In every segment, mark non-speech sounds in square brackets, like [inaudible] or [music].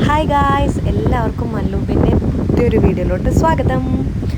Hi guys എല്ലാവർക്കും മല്ലൂബിന്റെ പുതിയൊരു വീഡിയോയിലോട്ട് സ്വാഗതം.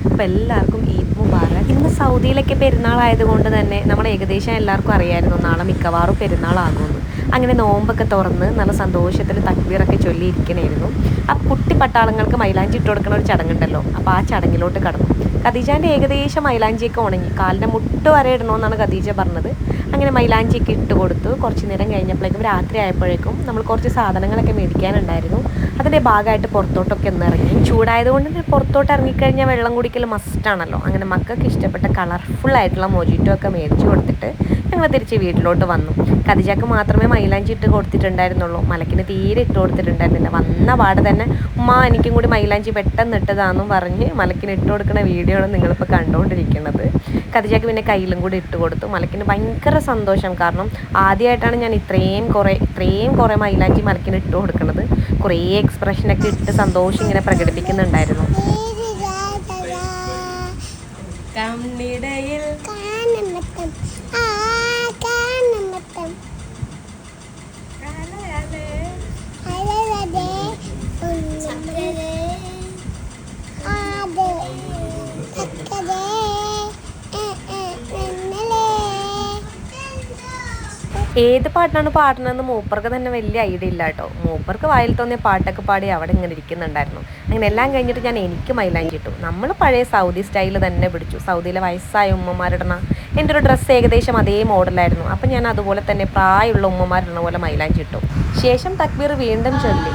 അപ്പോൾ എല്ലാവർക്കും ഈദ് മുബാറക്. ഇന്ന് സൗദിയിലൊക്കെ പെരുന്നാളായതുകൊണ്ട് തന്നെ നമ്മൾ ഏകദേശം എല്ലാവർക്കും അറിയായിരുന്നു നാളെ മിക്കവാറും പെരുന്നാളാകുമെന്ന്. അങ്ങനെ നോമ്പൊക്കെ തുറന്ന് നല്ല സന്തോഷത്തിൽ തക്ബീറൊക്കെ ചൊല്ലിയിരിക്കണമായിരുന്നു ആ കുട്ടി പട്ടാളങ്ങൾക്ക് മൈലാഞ്ചി ഇട്ട് കൊടുക്കുന്ന ഒരു ചടങ്ങുണ്ടല്ലോ അപ്പോൾ ആ ചടങ്ങിലോട്ട് കടന്നു. ഖദീജാന്റെ ഏകദേശം മൈലാഞ്ചിയൊക്കെ ഉണങ്ങി. കാലിന്റെ മുട്ട് വരെ ഇടണമെന്നാണ് ഖദീജ പറഞ്ഞത്. അങ്ങനെ മൈലാഞ്ചിയൊക്കെ ഇട്ട് കൊടുത്തു. കുറച്ച് നേരം കഴിഞ്ഞപ്പോഴേക്കും രാത്രി ആയപ്പോഴേക്കും നമ്മൾ കുറച്ച് സാധനങ്ങളൊക്കെ മേടിക്കാനുണ്ടായിരുന്നു. അതിന്റെ ഭാഗമായിട്ട് പുറത്തോട്ടൊക്കെ ഒന്ന് ഇറങ്ങി. ചൂടായതുകൊണ്ട് തന്നെ പുറത്തോട്ട് ഇറങ്ങിക്കഴിഞ്ഞാൽ വെള്ളം കുടിക്കൽ മസ്റ്റാണല്ലോ അങ്ങനെ മക്കൾക്ക് ഇഷ്ടപ്പെട്ട കളർഫുൾ ആയിട്ടുള്ള മൊജിറ്റോ ഒക്കെ മേടിച്ചു കൊടുത്തിട്ട് ഞങ്ങൾ തിരിച്ച് വീട്ടിലോട്ട് വന്നു. കതിജാക്ക് മാത്രമേ മൈലാഞ്ചി ഇട്ട് കൊടുത്തിട്ടുണ്ടായിരുന്നുള്ളൂ. മലക്കിന് തീരെ ഇട്ട് കൊടുത്തിട്ടുണ്ടായിരുന്നില്ല. വന്ന പാട് തന്നെ ഉമ്മ എനിക്കും കൂടി മൈലാഞ്ചി പെട്ടെന്ന് ഇട്ടതാണെന്നും പറഞ്ഞ് മലക്കിന് ഇട്ട് കൊടുക്കുന്ന വീഡിയോ ആണ് നിങ്ങളിപ്പോൾ കണ്ടുകൊണ്ടിരിക്കുന്നത് കതിജാക്ക് പിന്നെ കയ്യിലും കൂടി ഇട്ട് കൊടുത്തു. മലക്കിന് ഭയങ്കര സന്തോഷം. കാരണം ആദ്യമായിട്ടാണ് ഞാൻ ഇത്രയും കുറേ ഇത്രയും കുറേ മൈലാഞ്ചി മലക്കിന് ഇട്ട് കൊടുക്കുന്നത് കുറേ എക്സ്പ്രഷനൊക്കെ ഇട്ട് സന്തോഷം ഇങ്ങനെ പ്രകടിപ്പിക്കുന്നുണ്ടായിരുന്നു. കണ്ണിടയിൽ ഏത് പാട്ടാണ് പാടണമെന്ന് മൂപ്പർക്ക് തന്നെ വലിയ ഐഡിയ ഇല്ല കേട്ടോ. മൂപ്പർക്ക് വായിൽ തോന്നിയ പാട്ടൊക്കെ പാടി അവിടെ ഇങ്ങനെ ഇരിക്കുന്നുണ്ടായിരുന്നു. അങ്ങനെ എല്ലാം കഴിഞ്ഞിട്ട് ഞാൻ എനിക്ക് മൈലാഞ്ചി ഇട്ടു നമ്മൾ പഴയ സൗദി സ്റ്റൈൽ തന്നെ പിടിച്ചു. സൗദിയിലെ വയസ്സായ ഉമ്മമാരിടണ എന്റെ ഒരു ഡ്രസ്സ് ഏകദേശം അതേ മോഡലായിരുന്നു അപ്പം ഞാൻ അതുപോലെ തന്നെ പ്രായമുള്ള ഉമ്മമാരിടണ പോലെ മൈലാഞ്ചി ഇട്ടു. ശേഷം തക്ബീർ വീണ്ടും ചൊല്ലി.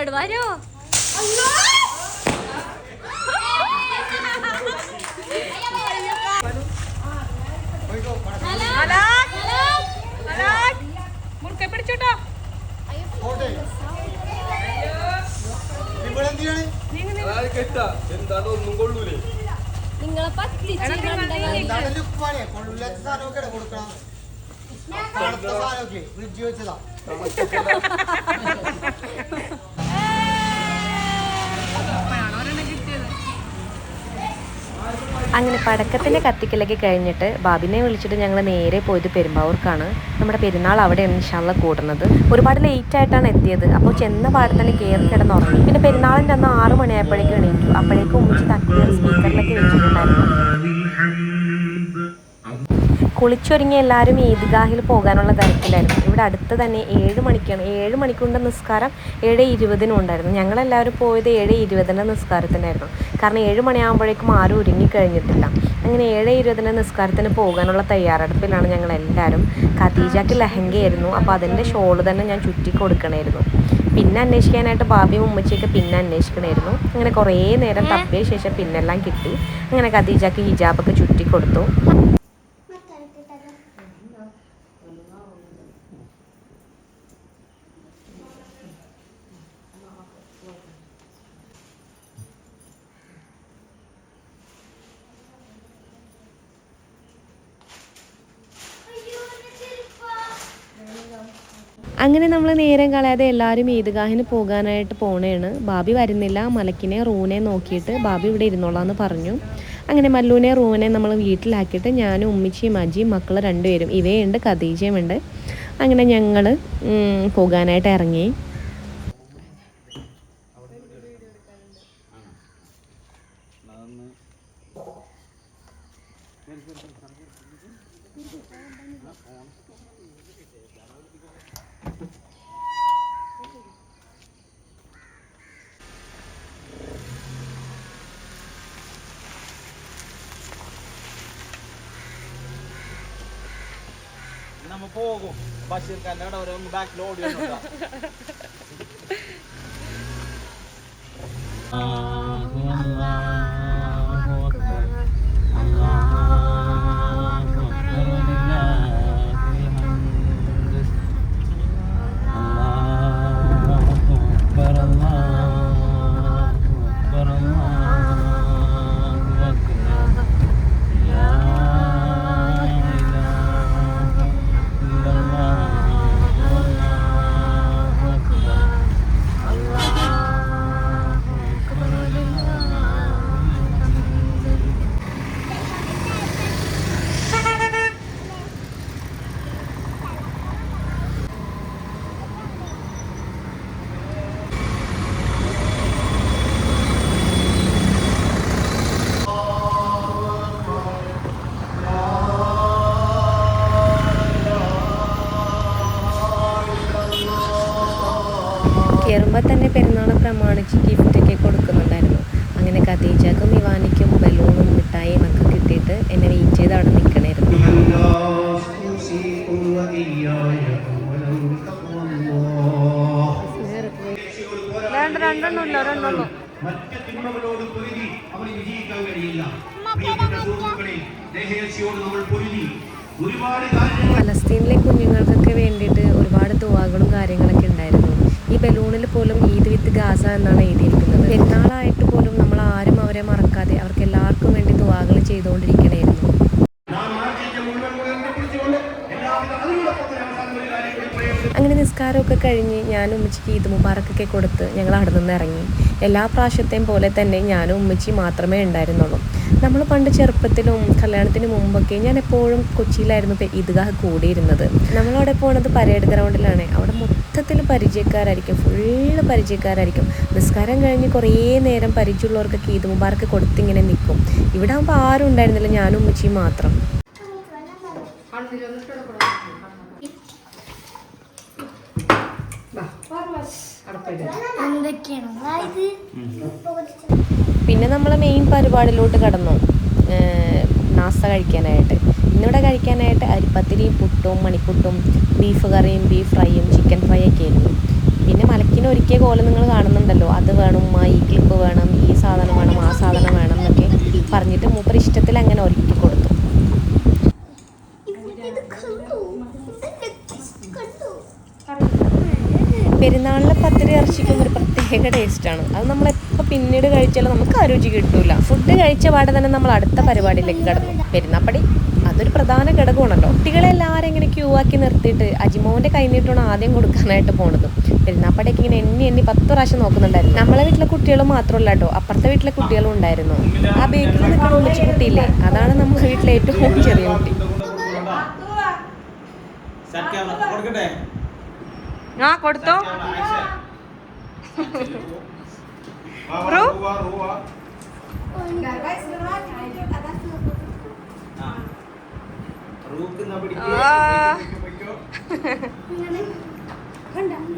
ഇങ്ങോട്ട് വരോ എന്താണ് ഒന്നും കൊള്ളൂലേ നിങ്ങളെ കൊടുക്കണം ഫ്രിഡ്ജ് വെച്ചതാ അങ്ങനെ പടക്കത്തിന്റെ കത്തിക്കലൊക്കെ കഴിഞ്ഞിട്ട് ബാബിനെ വിളിച്ചിട്ട് ഞങ്ങൾ നേരെ പോയത് പെരുമ്പാവൂർക്കാണ്. നമ്മുടെ പെരുന്നാൾ അവിടെയാണ് ഇൻഷാള്ള കൂടുന്നത്. ഒരുപാട് ലേറ്റ് ആയിട്ടാണ് എത്തിയത്. അപ്പോൾ ചെന്ന പാടെ തന്നെ കയറി കിടന്നുറങ്ങി. പിന്നെ പെരുന്നാളിന്റെ അന്ന് ആറ് മണിയായപ്പോഴേക്കും എണീറ്റു. അപ്പോഴേക്കും ഉമ്മിച്ച് തക്കിയ സ്പീക്കറിലൊക്കെ വെച്ചിട്ടുണ്ടായിരുന്നു. കുളിച്ചൊരുങ്ങി എല്ലാവരും ഈദ്ഗാഹിൽ പോകാനുള്ള തിരക്കിലായിരുന്നു. ഇവിടെ അടുത്ത് തന്നെ ഏഴ് മണിക്കാണ്. ഏഴ് മണിക്കൂറിന്റെ നിസ്കാരം ഏഴ് ഇരുപതിനും ഉണ്ടായിരുന്നു. ഞങ്ങളെല്ലാവരും പോയത് ഏഴ് ഇരുപതിന്റെ നിസ്കാരത്തിനായിരുന്നു. കാരണം ഏഴ് മണിയാകുമ്പോഴേക്കും ആരും ഒരുങ്ങി കഴിഞ്ഞിട്ടില്ല അങ്ങനെ ഏഴ് ഇരുപതിന്റെ നിസ്കാരത്തിന് പോകാനുള്ള തയ്യാറെടുപ്പിലാണ് ഞങ്ങളെല്ലാവരും. ഖദീജയ്ക്ക് ലഹങ്കയായിരുന്നു. അപ്പോൾ അതിന്റെ ഷോൾ തന്നെ ഞാൻ ചുറ്റി കൊടുക്കണമായിരുന്നു പിന്നെ അന്വേഷിക്കാനായിട്ട് ബാബിയും ഉമ്മച്ചിയൊക്കെ പിന്നെ അന്വേഷിക്കണമായിരുന്നു അങ്ങനെ കുറേ നേരം തപ്പിയ ശേഷം പിന്നെല്ലാം കിട്ടി. അങ്ങനെ ഖദീജയ്ക്ക് ഹിജാബൊക്കെ ചുറ്റി കൊടുത്തു. അങ്ങനെ നമ്മൾ നേരം കളയാതെ എല്ലാവരും ഈദ്ഗാഹിന് പോകാനായിട്ട് പോണേണ്. ബാബി വരുന്നില്ല. മലക്കിനെ റൂനെ നോക്കിയിട്ട് ബാബി ഇവിടെ ഇരുന്നോളാന്ന് പറഞ്ഞു. അങ്ങനെ മല്ലുവിനെ റൂവിനെ നമ്മൾ വീട്ടിലാക്കിയിട്ട് ഞാനും ഉമ്മിച്ചിയും അജിയും മക്കൾ രണ്ടുപേരും ഇവയുണ്ട് കദീജയുമുണ്ട് അങ്ങനെ ഞങ്ങൾ പോകാനായിട്ട് ഇറങ്ങി. നമ്മ പോകും ബഷീർ ഖാന്റെ ഒരു ബാക്കിൽ ഓടി വന്നോട്ടാ. [laughs] പ്രമാണിച്ച് ഗിഫ്റ്റൊക്കെ കൊടുക്കുന്നുണ്ടായിരുന്നു. അങ്ങനെ ഖദീജക്കും ഇവാനിക്കും ബലൂണും മിഠായിയും ഒക്കെ കിട്ടിയിട്ട് എന്നെ വെയിറ്റ് ചെയ്ത് അവിടെ നിൽക്കണായിരുന്നു. ഫലസ്തീനിലെ മറ്റ് തിന്മകളോട് പൊരുതി നമ്മൾ പൊരുതി പലസ്തീനിലെ കുഞ്ഞുങ്ങൾക്കൊക്കെ വേണ്ടിയിട്ട് ഒരുപാട് ദുവാകളും കാര്യങ്ങളൊക്കെ ഉണ്ടായിരുന്നു. ഈ ബലൂണിൽ പോലും ഈദ് വിത്ത് ഗാസ എന്നാണ് എഴുതിയിരിക്കുന്നത്. പെരുന്നാളായിട്ട് പോലും നമ്മൾ ആരും അവരെ മറക്കാതെ അവർക്ക് എല്ലാവർക്കും വേണ്ടി ദുവാകൾ ചെയ്തുകൊണ്ടിരിക്കണമായിരുന്നു അങ്ങനെ നിസ്കാരമൊക്കെ കഴിഞ്ഞ് ഞാനും ഉമ്മച്ചിക്ക് ഈദ് മുബാറക്കൊക്കെ കൊടുത്ത് ഞങ്ങൾ അവിടെ നിന്ന് ഇറങ്ങി. എല്ലാ പ്രാവശ്യത്തെയും പോലെ തന്നെ ഞാനും ഉമ്മച്ചി മാത്രമേ ഉണ്ടായിരുന്നുള്ളൂ. നമ്മൾ പണ്ട് ചെറുപ്പത്തിലും കല്യാണത്തിന് മുമ്പൊക്കെ ഞാൻ എപ്പോഴും കൊച്ചിയിലായിരുന്നു ഈദ്ഗാഹ് കൂടിയിരുന്നത്. നമ്മളവിടെ പോണത് പരേഡ് ഗ്രൗണ്ടിലാണ്. അവിടെ മൊത്തത്തിൽ പരിചയക്കാരായിരിക്കും. ഫുള്ള് പരിചയക്കാരായിരിക്കും. നിസ്കാരം കഴിഞ്ഞ് കുറേ നേരം പരിചയമുള്ളവർക്കൊക്കെ ഈദ് മുബാർക്ക് കൊടുത്തിങ്ങനെ നിൽക്കും ഇവിടെ ആകുമ്പോൾ ആരും ഉണ്ടായിരുന്നില്ല. ഞാനും ഉമ്മച്ചിയും മാത്രം. പിന്നെ നമ്മളെ മെയിൻ പരിപാടിയിലോട്ട് കടന്നു. നാസ്ത കഴിക്കാനായിട്ട്. ഇന്നിവിടെ കഴിക്കാനായിട്ട് അരിപ്പത്തിരിയും പുട്ടും മണിക്കുട്ടും ബീഫ് കറിയും ബീഫ് ഫ്രൈയും ചിക്കൻ ഫ്രൈ ഒക്കെ ആയിരുന്നു. പിന്നെ മലക്കിന് ഒരുക്കിയ കോലം നിങ്ങൾ കാണുന്നുണ്ടല്ലോ. അത് വേണം ഈ ക്ലിപ്പ് വേണം ഈ സാധനം വേണം ആ സാധനം വേണം എന്നൊക്കെ പറഞ്ഞിട്ട് മൂപ്പർ ഇഷ്ടത്തിൽ അങ്ങനെ ഒരുക്കി കൊടുത്തു. പെരുന്നാളിലെ പത്തിരി ഇറച്ചിക്കും ഒരു പ്രത്യേക ടേസ്റ്റാണ് അത് നമ്മളെപ്പോൾ പിന്നീട് കഴിച്ചാലും നമുക്ക് ആ രുചി കിട്ടൂല. ഫുഡ് കഴിച്ച പാടെ തന്നെ നമ്മൾ അടുത്ത പരിപാടിയിലേക്ക് കടന്നു. പെരുന്നാപ്പടി അതൊരു പ്രധാന ഘടകമാണല്ലോ. കുട്ടികളെ എല്ലാവരും ഇങ്ങനെ ക്യൂ ആക്കി നിർത്തിയിട്ട് അജിമോന്റെ കൈനീട്ടാണ് ആദ്യം കൊടുക്കാനായിട്ട് പോണത്. പെരുന്നാപ്പടിയൊക്കെ ഇങ്ങനെ എണ്ണി എണ്ണി പത്ത് പ്രാവശ്യം നോക്കുന്നുണ്ടായിരുന്നു. നമ്മളെ വീട്ടിലെ കുട്ടികൾ മാത്രമല്ല കേട്ടോ. അപ്പുറത്തെ വീട്ടിലെ കുട്ടികളും ഉണ്ടായിരുന്നു. ആ ബേക്കിൽ നിൽക്കുന്ന ഉമ്മച്ചി കുട്ടിയില്ലേ? അതാണ് നമ്മുടെ വീട്ടിലെ ഏറ്റവും ചെറിയ കുട്ടി. ആ കൊടുത്തോ?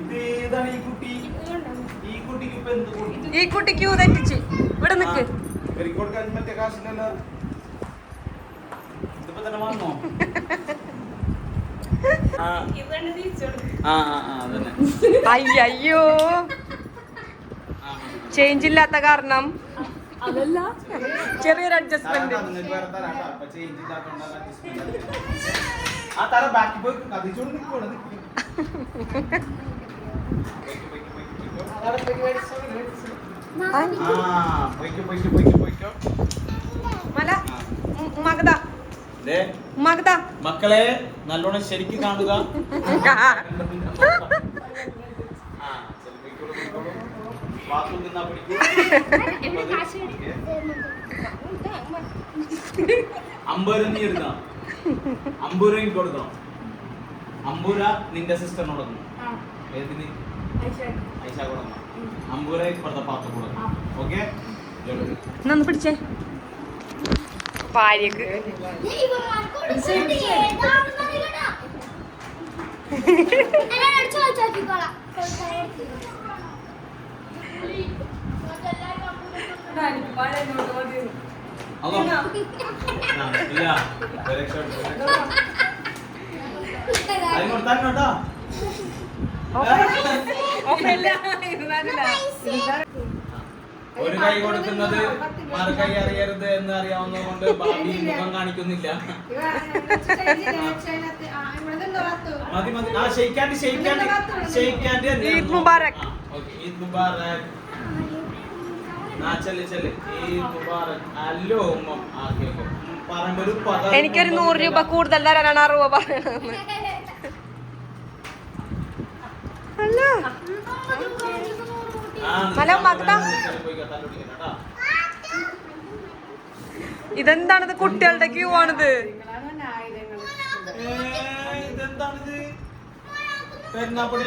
ഇതേതാണ് ഈ കുട്ടി ക്യൂ തെറ്റിച്ചു. ഇവിടെ നിക്ക്. ഇവർക്ക് ചേഞ്ച് ഇല്ലാത്ത കാരണം. ചെറിയൊരു അഡ്ജസ്റ്റ്മെന്റ് മല മകത. മകത. മക്കളെ നല്ലോണം ശരിക്കും കാണുക. രൂപ നീ എടുക്കണം അമ്പത് രൂപ എനിക്ക് കൊടുക്കണം. അമ്പത് രൂപ നിന്റെ സിസ്റ്ററിന് കൊടുക്കണം. ഏതിന് ഐഷ. കൊടുക്കണം. അമ്പത് രൂപ ഇപ്പുറത്തെ പാത്രം കൊടുക്കണം ഓക്കെ? നന്ന് പിടിച്ചേ. ഭാര്യക്ക്. അതോ [laughs] ആ, ഇല്ല രക്ഷപ്പെട്ടു കൈ കൊടുത്താൽ കേട്ടോ ഒരു കൈ കൊടുക്കുന്നത് മറു കൈ അറിയരുത് എന്ന് അറിയാവുന്നത് കൊണ്ട് ബാബി മുഖം കാണിക്കുന്നില്ല. മതി മതി. ആ ഷെയ്ക്കാണ്ട് ഷെയ്ക്കാണ്ട് ഷെയ്ക്കാണ്ട് ഈദ് മുബാറക്. മുബാറക്. ആ ചെല്ല് ചെല്ല്. ഈദ് മുബാറക്. അല്ലോ ഉമ്മ. ആ കേൾക്കും പറയുമ്പോ പദം എനിക്കൊരു നൂറ് രൂപ കൂടുതൽ തരാനാണ് ആ രൂപ പറയണതെന്ന് അല്ല. ഹലോ, മക്ത. ഇതെന്താണിത് കുട്ടികളുടെ ക്യൂ ആണിത്? ഇതെന്താണിത്? പെരുന്നാപ്പൊടി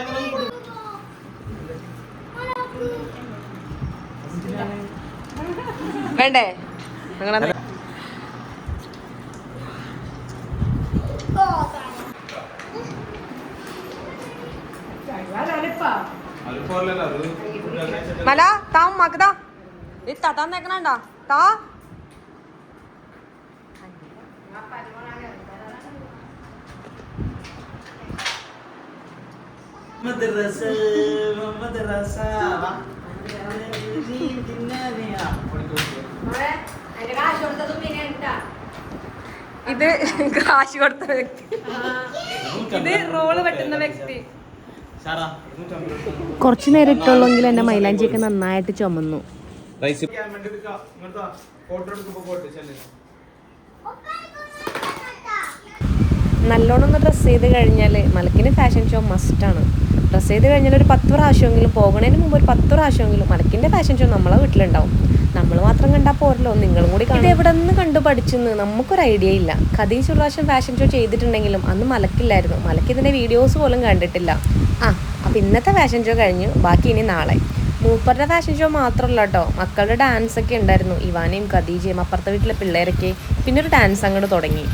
വേണ്ടേ? കഴിച്ചിട്ട് മല താ മകതാ ഈ തട്ടാൻ നേക്കണണ്ട? താ. ഇത് കാശ് കൊടുത്ത വ്യക്തി. ഇത് റോൾ വെട്ടുന്ന വ്യക്തി. കുറച്ചു നേരം ഇട്ടുള്ളെങ്കിൽ എന്റെ മൈലാഞ്ചിയൊക്കെ നന്നായിട്ട് ചുമന്നു. ഫോട്ടോ എടുക്കുമ്പോ നല്ലോണം ഒന്ന് ഡ്രസ്സ് ചെയ്ത് കഴിഞ്ഞാൽ മലക്കിന് ഫാഷൻ ഷോ മസ്റ്റാണ് ഡ്രസ്സ് ചെയ്ത് കഴിഞ്ഞാൽ ഒരു പത്ത് പ്രാവശ്യമെങ്കിലും പോകണതിന് മുമ്പ് ഒരു പത്ത് പ്രാവശ്യമെങ്കിലും മലക്കിന്റെ ഫാഷൻ ഷോ നമ്മളെ വീട്ടിലുണ്ടാവും. നമ്മൾ മാത്രം കണ്ടാൽ പോരല്ലോ നിങ്ങളും കൂടി ഇത് എവിടെ നിന്ന് കണ്ടു പഠിച്ചെന്ന് നമുക്കൊരു ഐഡിയ ഇല്ല. ഖദീജ് ഒരു പ്രാവശ്യം ഫാഷൻ ഷോ ചെയ്തിട്ടുണ്ടെങ്കിലും അന്ന് മലക്കില്ലായിരുന്നു. മലക്ക് ഇതിന്റെ വീഡിയോസ് പോലും കണ്ടിട്ടില്ല. ആ അപ്പം ഇന്നത്തെ ഫാഷൻ ഷോ കഴിഞ്ഞു. ബാക്കി ഇനി നാളെ. മൂപ്പറുടെ ഫാഷൻ ഷോ മാത്രമല്ല കേട്ടോ മക്കളുടെ ഡാൻസ് ഒക്കെ ഉണ്ടായിരുന്നു. ഇവാനയും ഖദീജയും അപ്പുറത്തെ വീട്ടിലെ പിള്ളേരൊക്കെ. പിന്നെ ഒരു ഡാൻസ് അങ്ങോട്ട് തുടങ്ങി.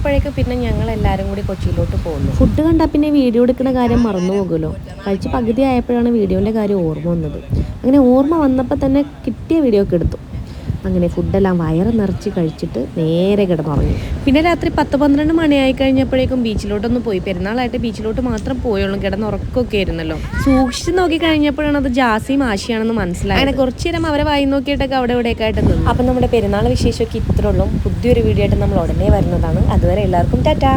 ഉച്ചയായപ്പോഴേക്ക് പിന്നെ ഞങ്ങൾ എല്ലാവരും കൂടി കൊച്ചിയിലോട്ട് പോകുന്നു ഫുഡ് കണ്ടാൽ പിന്നെ വീഡിയോ എടുക്കുന്ന കാര്യം മറന്നു പോകുമല്ലോ. കഴിച്ച് പകുതി ആയപ്പോഴാണ് വീഡിയോന്റെ കാര്യം ഓർമ്മ വന്നത്. അങ്ങനെ ഓർമ്മ വന്നപ്പോൾ തന്നെ കിട്ടിയ വീഡിയോ ഒക്കെ എടുത്തു. അങ്ങനെ ഫുഡെല്ലാം വയറ് നിറച്ച് കഴിച്ചിട്ട് നേരെ കിടന്നുറങ്ങി. പിന്നെ രാത്രി പത്ത് പന്ത്രണ്ട് മണിയായി കഴിഞ്ഞപ്പോഴേക്കും ബീച്ചിലോട്ടൊന്ന് പോയി. പെരുന്നാളായിട്ട് ബീച്ചിലോട്ട് മാത്രം പോയുള്ളൂ. കിടന്നുറക്കമൊക്കെ ആയിരുന്നല്ലോ. സൂക്ഷിച്ച് നോക്കി കഴിഞ്ഞപ്പോഴാണ് അത് ജാസിയും ആശയാണെന്ന് മനസ്സിലായി അങ്ങനെ കുറച്ചു നേരം അവരെ വായി നോക്കിയിട്ടൊക്കെ അവിടെ ഇവിടെയൊക്കെ ആയിട്ട് നിന്നു. അപ്പം നമ്മുടെ പെരുന്നാൾ വിശേഷമൊക്കെ ഇത്രയുള്ളൂ. പുതിയൊരു വീഡിയോ ആയിട്ട് നമ്മൾ ഉടനെ വരുന്നതാണ്. അതുവരെ എല്ലാവർക്കും ടാറ്റാ.